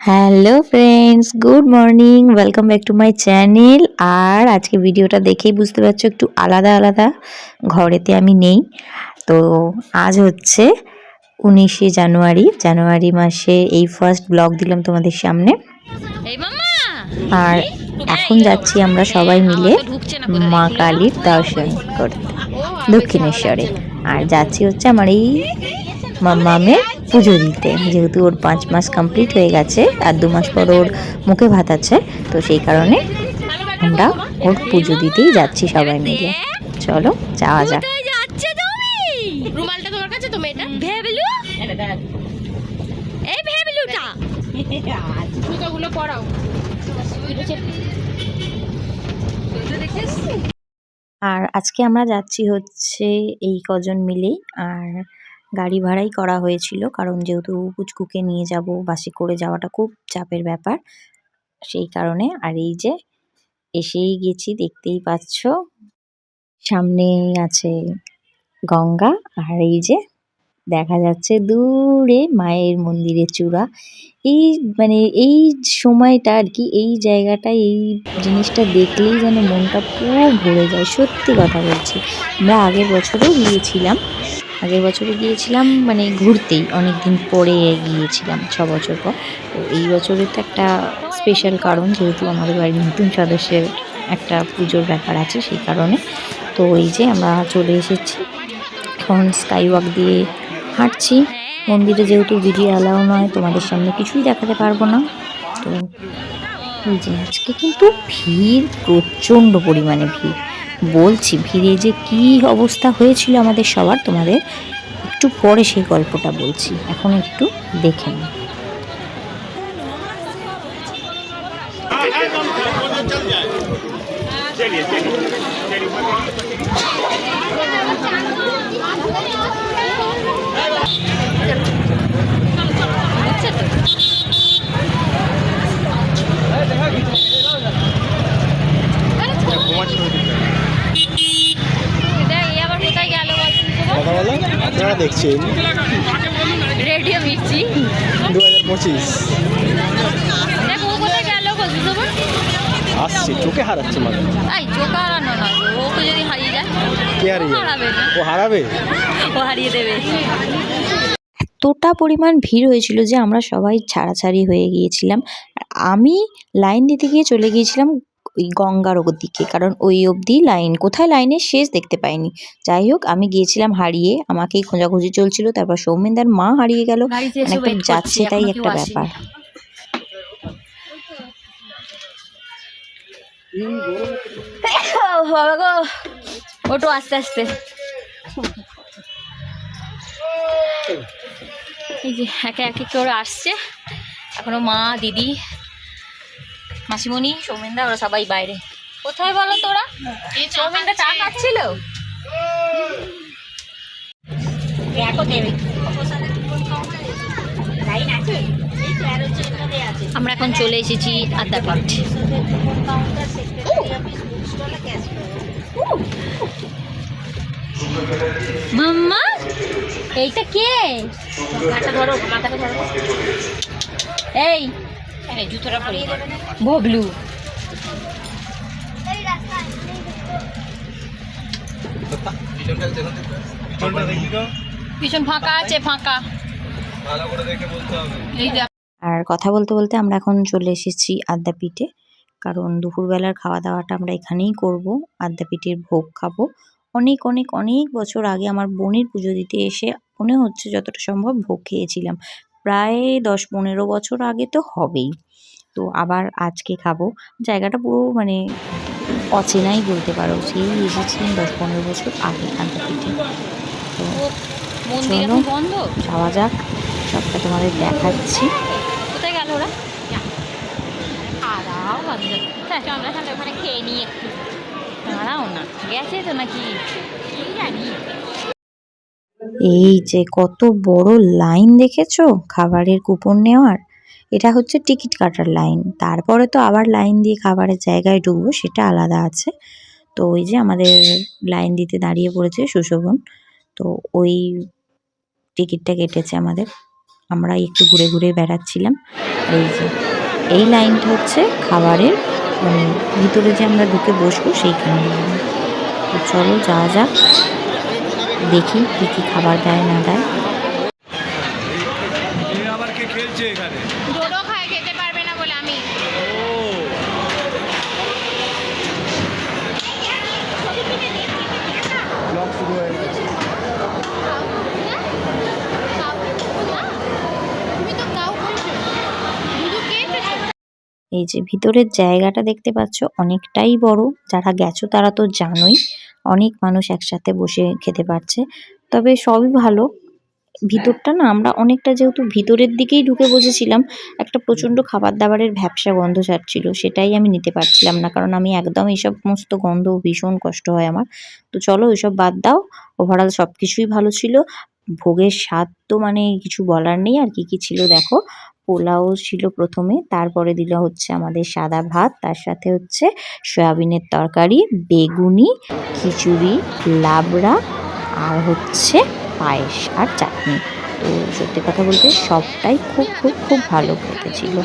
Hello friends good morning welcome back to my channel আর আজকে ভিডিওটা দেখেই বুঝতে পারছ একটু আলাদা আলাদা। ঘরেতে আমি নেই। তো আজ হচ্ছে উনিশে জানুয়ারি। জানুয়ারি মাসে এই ফার্স্ট ব্লগ দিলাম তোমাদের সামনে। আর এখন যাচ্ছি আমরা সবাই মিলে মা কালীর দর্শন করতে। দক্ষিণেশ্বরে। আর যাচ্ছি হচ্ছে আমার এই মাম্মামের পুজো দিতে। যেহেতু ওর পাঁচ মাস কমপ্লিট হয়ে গেছে আর দু মাস পর ওর মুখে ভাত আছে তো সেই কারণে আমরা ওর পুজো দিতেই যাচ্ছি সবাই মিলে। চলো যাওয়া যাক। কোথায় যাচ্ছে তুমি? রুমালটা তোমার কাছে তো মেয়েটা ভেবলু? এই ভেবলুটা। জুতোগুলো পরাও। আর আজকে আমরা যাচ্ছি হচ্ছে এই কজন মিলেই আর গাড়ি ভাড়াই করা হয়েছিল। কারণ যেহেতু পুচকুকে নিয়ে যাব, বাসে করে যাওয়াটা খুব চাপের ব্যাপার। সেই কারণে আর এই যে এসেই গেছি, দেখতেই পাচ্ছ। সামনেই আছে গঙ্গা আর এই যে দেখা যাচ্ছে দূরে মায়ের মন্দিরের চূড়া। এই মানে এই সময়টা আর কি, এই জায়গাটা, এই জিনিসটা দেখলেই যেন মনটা পুরো ভরে যায়। সত্যি কথা বলছি। আমরা আগের বছরেও গিয়েছিলাম। আগের বছরে গিয়েছিলাম মানে ঘুরতেই অনেক দিন পরে গিয়েছিলাম, ছ বছর পর। তো এই বছরের তো একটা স্পেশাল কারণ, যেহেতু আমাদের বাড়ির নতুন সদস্যের একটা পুজোর ব্যাপার আছে সেই কারণে। তো এই যে আমরা চলে এসেছি, এখন স্কাই ওয়াক দিয়ে হাঁটছি। মন্দিরে যেহেতু ভিডিও অ্যালাউ নয়, তোমাদের সামনে কিছুই দেখাতে পারব না। তো এই যে আজকে কিন্তু ভিড়, প্রচণ্ড পরিমাণে ভিড়। বলছি, ভিড়ে যে কি অবস্থা হয়েছিল আমাদের সবার, তোমাদের একটু পরে সেই গল্পটা বলছি। এখন একটু দেখে নিই এটা এই আবার কোথায় গেল কথা বলো আপনারা দেখছেন? রেডিও মির্চি। দু হাজার পঁচিশ আসছে চোখে হারাচ্ছে মানে এই চোখ হারানো না ওকে যদি হারিয়ে যায় কে হারিয়ে হারাবে ও হারাবে? ও হারিয়ে দেবে। এতটা পরিমাণ ভিড় হয়েছিল যে আমরা সবাই ছাড়াছাড়ি হয়ে গিয়েছিলাম। আমি লাইন দিতে গিয়ে চলে গিয়েছিলাম ওই গঙ্গার ওর দিকে। কারণ ওই অবধি লাইন কোথায় লাইনের শেষ দেখতে পাইনি। যাই হোক আমি গিয়েছিলাম হারিয়ে আমাকেই খোঁজাখুঁজি চলছিল তারপর সৌমেনদার মা হারিয়ে গেল। wait যাচ্ছে তাই একটা ব্যাপার। ও বাবা গো ওটো আস্তে আস্তে। এই যে একে একে করে আসছে। এখনও মা দিদি মাসিমণি সৌমেনদা ওরা সবাই বাইরে। কোথায় বলো তোরা? সৌমেনদা চা খাচ্ছিল? আমরা এখন চলে এসেছি আদ্যাপীঠ মাম্মা এইটা কে? মাথা ধরো মাথাটা ধরো। এই জুতোটা পিছন ফাঁকা আছে ফাঁকা। এই আর কথা বলতে বলতে আমরা এখন চলে এসেছি আদ্যাপীঠে কারণ দুপুরবেলার খাওয়া দাওয়াটা আমরা এখানেই করব আদ্যাপীঠের ভোগ খাব। অনেক অনেক অনেক বছর আগে আমার বোনের পুজো দিতে এসে মনে হচ্ছে যতটা সম্ভব ভোগ খেয়েছিলাম। প্রায় দশ পনেরো বছর আগে তো হবেই। তো আবার আজকে খাব। জায়গাটা পুরো মানে অচেনাই বলতে পারো সেই এসেছিলাম দশ পনেরো বছর আগে আদ্যাপীঠে তো চলো। যাওয়া যাক সবটা তোমাদের দেখাচ্ছি। কোথায় গেল ওরা? বন্ধ হ্যাঁ আমরা ওখানে খেয়ে নিই একটু। দাঁড়াও না গেছে তো নাকি? কি জানি। এই যে কত বড় লাইন দেখেছ? খাবারের কুপন নেওয়ার? এটা হচ্ছে টিকিট কাটার লাইন। তারপরে তো আবার লাইন দিয়ে খাবারের জায়গায় ঢুকবো সেটা আলাদা আছে। তো ওই যে আমাদের লাইন দিতে দাঁড়িয়ে পড়েছে সুশোভন। তো ওই টিকিটটা কেটেছে আমাদের। আমরা একটু ঘুরে ঘুরে বেড়াচ্ছিলাম। এই যে, এই লাইনটা হচ্ছে খাবারের মানে ভিতরে যে আমরা ঢুকে বসবো সেইখানে। চলো যাওয়া যাক। দেখি কী কী খাবার দেয় না দেয়। খেলছে এখানে? ডোডো খায় খেতে পারবে না বলে আমি। ব্লগ শুরু হয়ে গেছে। তুমি তো কাউ খাইছো দুধু খেয়েছো এই যে ভিতরের জায়গাটা দেখতে পাচ্ছ অনেকটাই বড়। যারা গেছো তারা তো জানোই। অনেক মানুষ একসাথে বসে খেতে পারছে। তবে সবই ভালো। ভিতরটা না, আমরা অনেকটা যেহেতু ভিতরের দিকেই ঢুকে বসেছিলাম, একটা প্রচণ্ড খাবার দাবারের ভ্যাবসা গন্ধ ছাড়ছিল, সেটাই আমি নিতে পারছিলাম না, কারণ আমি একদম এইসব সমস্ত গন্ধ ভীষণ কষ্ট হয় আমার। তো চলো ওইসব বাদ দাও ওভারঅল সব কিছুই ভালো ছিল। ভোগের স্বাদ তো মানে কিছু বলার নেই, আর কি কি ছিল দেখো। পোলাও ছিল প্রথমে, তারপরে দিল হচ্ছে আমাদের সাদা ভাত, তার সাথে হচ্ছে সয়াবিনের তরকারি, বেগুনি, খিচুড়ি, লাবড়া আর হচ্ছে পায়েস আর চাটনি। তো সত্যি কথা বলতে সবটাই খুব খুব খুব ভালো খেতে ছিল।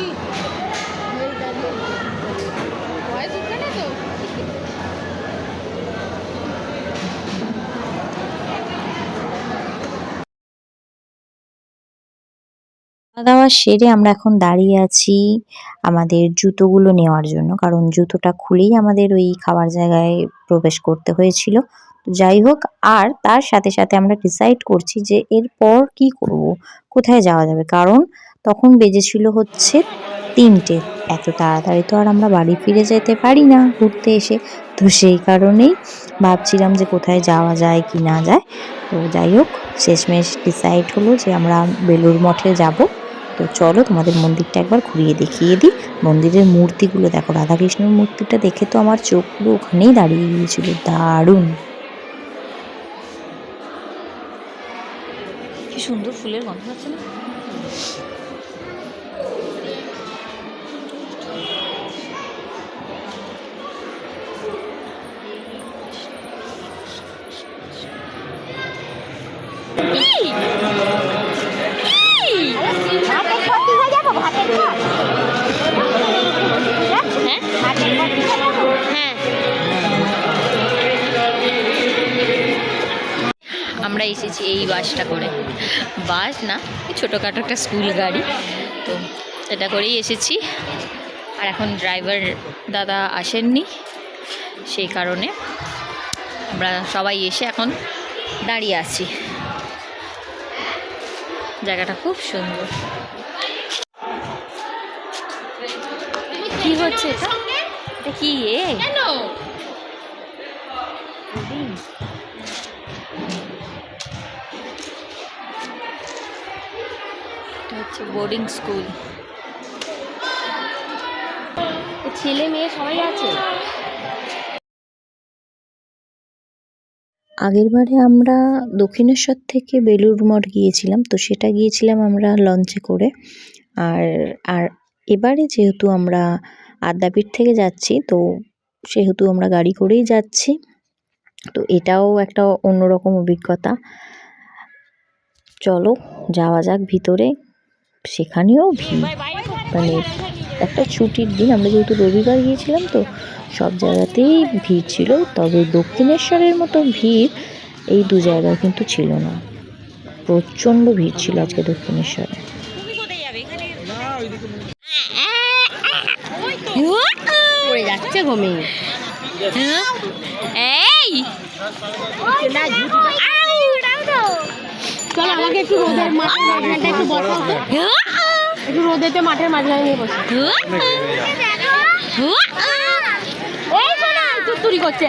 খাওয়া দাওয়া সেরে আমরা এখন দাঁড়িয়ে আছি আমাদের জুতোগুলো নেওয়ার জন্য। কারণ জুতোটা খুলেই আমাদের ওই খাবার জায়গায় প্রবেশ করতে হয়েছিল। যাই হোক, আর তার সাথে সাথে আমরা ডিসাইড করছি যে এরপর কি করব, কোথায় যাওয়া যাবে? কারণ তখন বেজেছিল হচ্ছে তিনটে। এত তাড়াতাড়ি তো আর আমরা বাড়ি ফিরে যেতে পারি না ঘুরতে এসে। তো সেই কারণেই ভাবছিলাম যে কোথায় যাওয়া যায় কি না যায়। তো যাই হোক, শেষমেশ ডিসাইড হলো যে আমরা বেলুর মঠে যাব। তো চলো তোমাদের মন্দিরটা একবার ঘুরিয়ে দেখিয়ে দিই। মন্দিরের মূর্তিগুলো দেখো, রাধাকৃষ্ণের মূর্তিটা দেখে তো আমার চোখগুলো ওখানেই দাঁড়িয়ে গিয়েছিল। দারুণ! কি সুন্দর ফুলের গন্ধ আছে না? এসেছি এই বাসটা করে। বাস না ছোটোখাটো একটা স্কুল গাড়ি। তো এটা করেই এসেছি। আর এখন ড্রাইভার দাদা আসেননি সেই কারণে আমরা সবাই এসে এখন দাঁড়িয়ে আছি। জায়গাটা খুব সুন্দর। কি হচ্ছে? এটা এটা কি এ? বোর্ডিং স্কুল ছেলে মেয়ে সবাই আছে? আগেরবারে আমরা দক্ষিণেশ্বর থেকে বেলুড় মঠ গিয়েছিলাম, তো সেটা গিয়েছিলাম আমরা লঞ্চে করে। আর আর এবারে যেহেতু আমরা আদ্যাপীঠ থেকে যাচ্ছি, তো সেহেতু আমরা গাড়ি করেই যাচ্ছি, তো এটাও একটা অন্যরকম অভিজ্ঞতা। চলো, যাওয়া যাক ভিতরে। সেখানেও ভিড়। মানে একটা ছুটির দিন আমরা যেহেতু রবিবার গিয়েছিলাম তো সব জায়গাতেই ভিড় ছিল তবে দক্ষিণেশ্বরের মতো ভিড় এই দু জায়গায় কিন্তু ছিল না। প্রচণ্ড ভিড় ছিল আজকে দক্ষিণেশ্বরে। পড়ে যাচ্ছে ঘুমে এই! চল আমাকে একটু রোদের মাঠের মাঝখানটা একটু বসাও তো একটু রোদেতে মাঠের মাঝখানে নিয়ে বসো। এই শোনা চুরি করছে।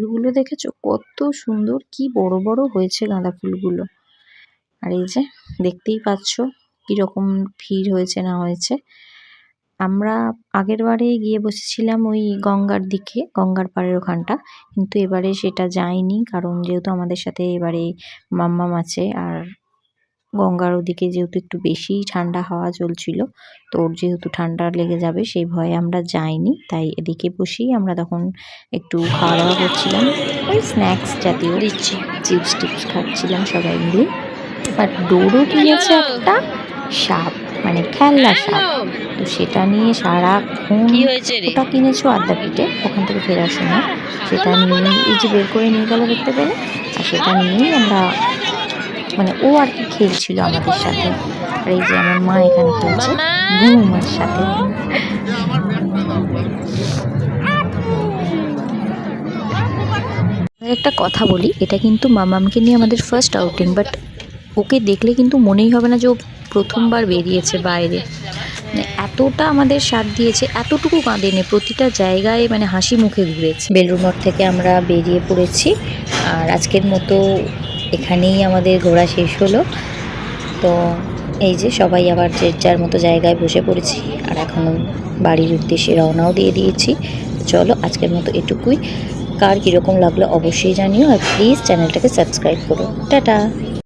ফুলগুলো দেখেছ? কত সুন্দর, কি বড় বড় হয়েছে গাঁদা ফুলগুলো। আর এই যে, দেখতেই পাচ্ছ কীরকম ভিড় হয়েছে না হয়েছে। আমরা আগের বারে গিয়ে বসেছিলাম ওই গঙ্গার দিকে, গঙ্গার পাড়ের ওখানটা। কিন্তু এবারে সেটা যায়নি কারণ যেহেতু আমাদের সাথে এবারে মাম্মাম আছে আর গঙ্গার ওদিকে যেহেতু একটু বেশি ঠান্ডা হাওয়া চলছিল তো ওর যেহেতু ঠান্ডা লেগে যাবে সেই ভয়ে আমরা যাইনি। তাই এদিকে বসেই আমরা তখন একটু খাওয়া দাওয়া করছিলাম। ওই স্ন্যাক্স জাতীয় দিচ্ছি। চিপস টিপস খাচ্ছিলাম সবাই মিলে। আর ডোরও কিনেছে একটা? সাপ মানে খেলনা সাপ। তো সেটা নিয়ে সারাক্ষণ ওটা কিনেছো আদ্যাপীঠে ওখান থেকে ফেরার সময়। সেটা নিয়ে এই যে বের করে নিয়ে গেল দেখতে পেলে? আর সেটা নিয়েই আমরা মানে ও আর কি খেলছিল আমাদের সাথে। আর এই যে আমার মা এখানে খেলছে, বৌমার সাথে। একটা কথা বলি, এটা কিন্তু মামামকে নিয়ে আমাদের ফার্স্ট আউটিং বাট ওকে দেখলে কিন্তু মনেই হবে না যে ও প্রথমবার বেরিয়েছে বাইরে। মানে এতটা আমাদের সাথ দিয়েছে, এতটুকু কাঁদেনি, প্রতিটা জায়গায় মানে হাসি মুখে ঘুরেছে। বেলুর মঠ থেকে আমরা বেরিয়ে পড়েছি, আর আজকের মতো এখানেই আমাদের ঘোরা শেষ হলো। তো এই যে সবাই আবার যে যার মতো জায়গায় বসে পড়েছি, আর এখন বাড়ির উদ্দেশ্যে রওনাও দিয়ে দিয়েছি। চলো আজকের মতো এটুকুই। কার কীরকম লাগল অবশ্যই জানিও, আর প্লিজ চ্যানেলটাকে সাবস্ক্রাইব করো। টাটা!